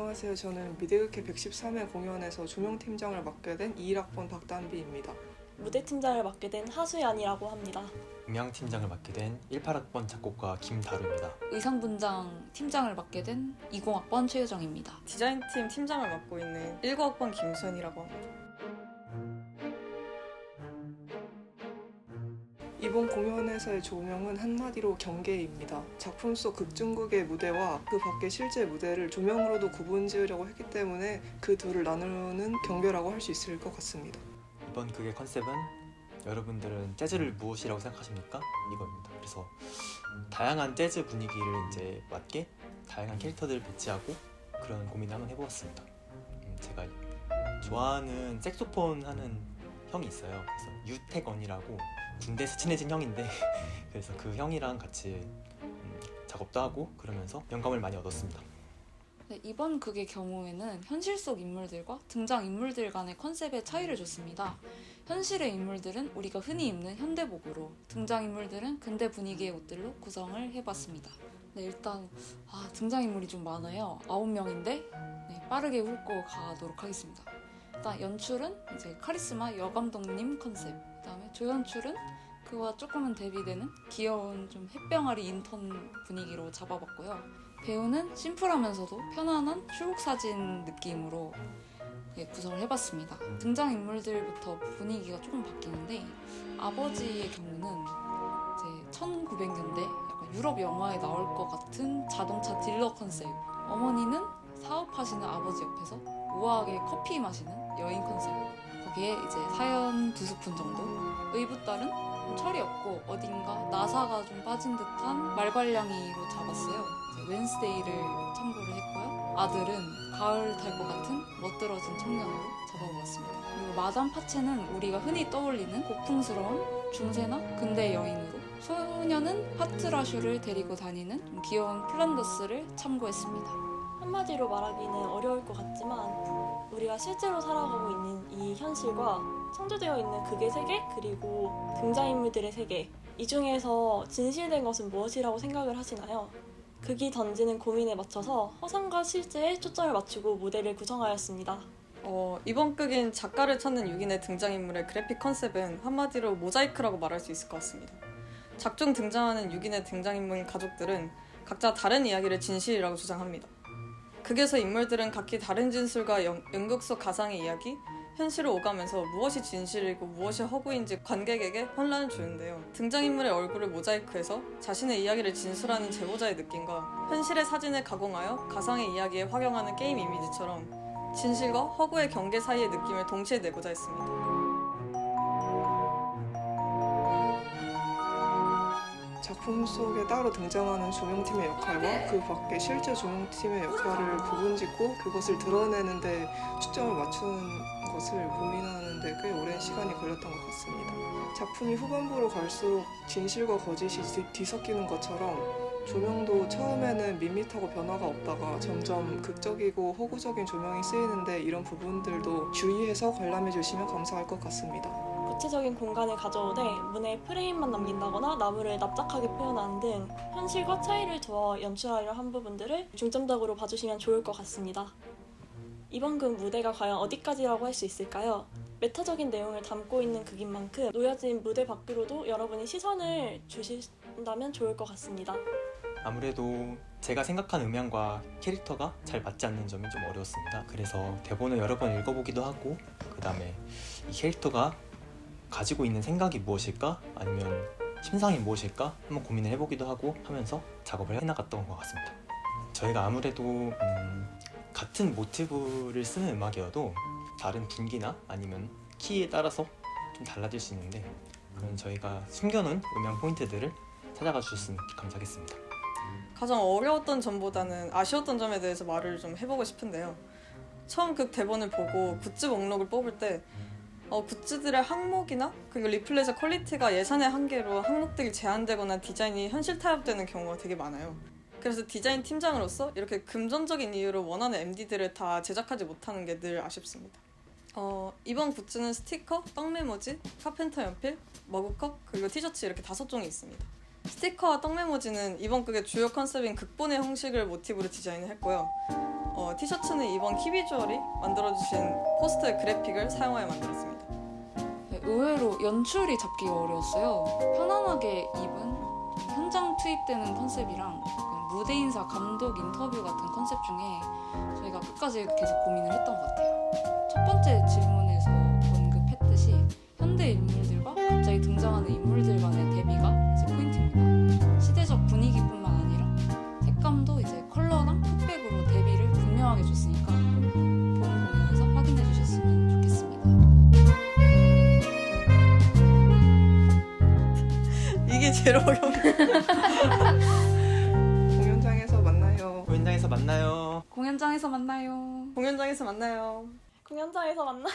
안녕하세요. 저는 미대극회 113회 공연에서 조명팀장을 맡게 된 21학번 박단비입니다. 무대 팀장을 맡게 된 하수연이라고 합니다. 음향 팀장을 맡게 된 18학번 작곡가 김다루입니다. 의상분장 팀장을 맡게 된 20학번 최유정입니다. 디자인팀 팀장을 맡고 있는 19학번 김수현이라고 합니다. 이번 공연에서의 조명은 한마디로 경계입니다. 작품 속 극중극의 무대와 그 밖의 실제 무대를 조명으로도 구분 지으려고 했기 때문에 그 둘을 나누는 경계라고 할 수 있을 것 같습니다. 이번 극의 컨셉은 여러분들은 재즈를 무엇이라고 생각하십니까? 이겁니다. 그래서 다양한 재즈 분위기를 이제 맞게 다양한 캐릭터들을 배치하고 그런 고민을 한번 해보았습니다. 음, 제가 좋아하는 색소폰 하는 형이 있어요. 그래서 유태건이라고 군대에서 친해진 형인데 그래서 그 형이랑 같이 음, 작업도 하고 그러면서 영감을 많이 얻었습니다. 네, 이번 극의 경우에는 현실 속 인물들과 등장 인물들 간의 컨셉의 차이를 줬습니다. 현실의 인물들은 우리가 흔히 입는 현대복으로, 등장 인물들은 근대 분위기의 옷들로 구성을 해봤습니다. 네, 일단 아, 등장 인물이 좀 많아요. 아홉 명인데 네, 빠르게 훑고 가도록 하겠습니다. 일단 연출은 이제 카리스마 여감독님 컨셉. 그다음에 조연출은 그와 조금은 대비되는 귀여운 좀 햇병아리 인턴 분위기로 잡아봤고요. 배우는 심플하면서도 편안한 출국 사진 느낌으로 예, 구성을 해봤습니다. 등장 인물들부터 분위기가 조금 바뀌는데 아버지의 경우는 이제 1900년대 약간 유럽 영화에 나올 것 같은 자동차 딜러 컨셉. 어머니는 사업하시는 아버지 옆에서 우아하게 커피 마시는 여인 컨셉. 거기에 이제 사연 두 스푼 정도. 의붓딸은 좀 철이 없고 어딘가 나사가 좀 빠진 듯한 말괄량이로 잡았어요. 웬스데이를 참고를 했고요. 아들은 가을 탈것 같은 멋들어진 청년으로 잡아보았습니다. 그리고 마담 파체는 우리가 흔히 떠올리는 고풍스러운 중세나 근대 여인으로 소녀는 파트라슈를 데리고 다니는 좀 귀여운 플란더스를 참고했습니다. 한마디로 말하기는 어려울 것 같지만 우리가 실제로 살아가고 있는 이 현실과 창조되어 있는 극의 세계 그리고 등장인물들의 세계 이 중에서 진실된 것은 무엇이라고 생각을 하시나요? 극이 던지는 고민에 맞춰서 허상과 실제에 초점을 맞추고 무대를 구성하였습니다. 어, 이번 극인 작가를 찾는 6인의 등장인물의 그래픽 컨셉은 한마디로 모자이크라고 말할 수 있을 것 같습니다. 작중 등장하는 6인의 등장인물 가족들은 각자 다른 이야기를 진실이라고 주장합니다. 극에서 인물들은 각기 다른 진술과 연, 연극 속 가상의 이야기, 현실을 오가면서 무엇이 진실이고 무엇이 허구인지 관객에게 혼란을 주는데요. 등장인물의 얼굴을 모자이크해서 자신의 이야기를 진술하는 제보자의 느낌과 현실의 사진을 가공하여 가상의 이야기에 활용하는 게임 이미지처럼 진실과 허구의 경계 사이의 느낌을 동시에 내고자 했습니다. 작품 속에 따로 등장하는 조명팀의 역할과 그 밖에 실제 조명팀의 역할을 구분짓고 그것을 드러내는데 초점을 맞추는 것을 고민하는데 꽤 오랜 시간이 걸렸던 것 같습니다. 작품이 후반부로 갈수록 진실과 거짓이 뒤- 뒤섞이는 것처럼 조명도 처음에는 밋밋하고 변화가 없다가 점점 극적이고 허구적인 조명이 쓰이는데 이런 부분들도 주의해서 관람해 주시면 감사할 것 같습니다. 구체적인 공간을 가져오되 문에 프레임만 남긴다거나 나무를 납작하게 표현하는 등 현실과 차이를 두어 연출하려 한 부분들을 중점적으로 봐주시면 좋을 것 같습니다. 이번 극 무대가 과연 어디까지라고 할 수 있을까요? 메타적인 내용을 담고 있는 극인 만큼 놓여진 무대 밖으로도 여러분이 시선을 주신다면 좋을 것 같습니다. 아무래도 제가 생각한 음향과 캐릭터가 잘 맞지 않는 점이 좀 어려웠습니다. 그래서 대본을 여러 번 읽어보기도 하고 그 다음에 이 캐릭터가 가지고 있는 생각이 무엇일까 아니면 심상이 무엇일까 한번 고민을 해보기도 하고 하면서 작업을 해나갔던 것 같습니다. 저희가 아무래도 음, 같은 모티브를 쓰는 음악이어도 다른 분기나 아니면 키에 따라서 좀 달라질 수 있는데 그런 저희가 숨겨놓은 음향 포인트들을 찾아가 주셨으면 감사하겠습니다. 가장 어려웠던 점보다는 아쉬웠던 점에 대해서 말을 좀 해보고 싶은데요. 처음 극 대본을 보고 굿즈 목록을 뽑을 때 어, 굿즈들의 항목이나 그리고 리플렛의 퀄리티가 예산의 한계로 항목들이 제한되거나 디자인이 현실 타협되는 경우가 되게 많아요. 그래서 디자인 팀장으로서 이렇게 금전적인 이유로 원하는 MD들을 다 제작하지 못하는 게 늘 아쉽습니다. 어, 이번 굿즈는 스티커, 떡 메모지, 카펜터 연필, 머그컵, 그리고 티셔츠 이렇게 다섯 종이 있습니다. 스티커와 떡 메모지는 이번 극의 주요 컨셉인 극본의 형식을 모티브로 디자인을 했고요. 어, 티셔츠는 이번 키비주얼이 만들어주신 포스터 그래픽을 사용하여 만들었습니다. 네, 의외로 연출이 잡기가 어려웠어요. 편안하게 입은 좀 현장 투입되는 컨셉이랑 무대 인사, 감독 인터뷰 같은 컨셉 중에 저희가 끝까지 계속 고민을 했던 것 같아요. 첫 번째 질문 이게 제일 어려운 공연장에서 만나요. 공연장에서 만나요. 공연장에서 만나요. 공연장에서 만나요. 공연장에서 만나요.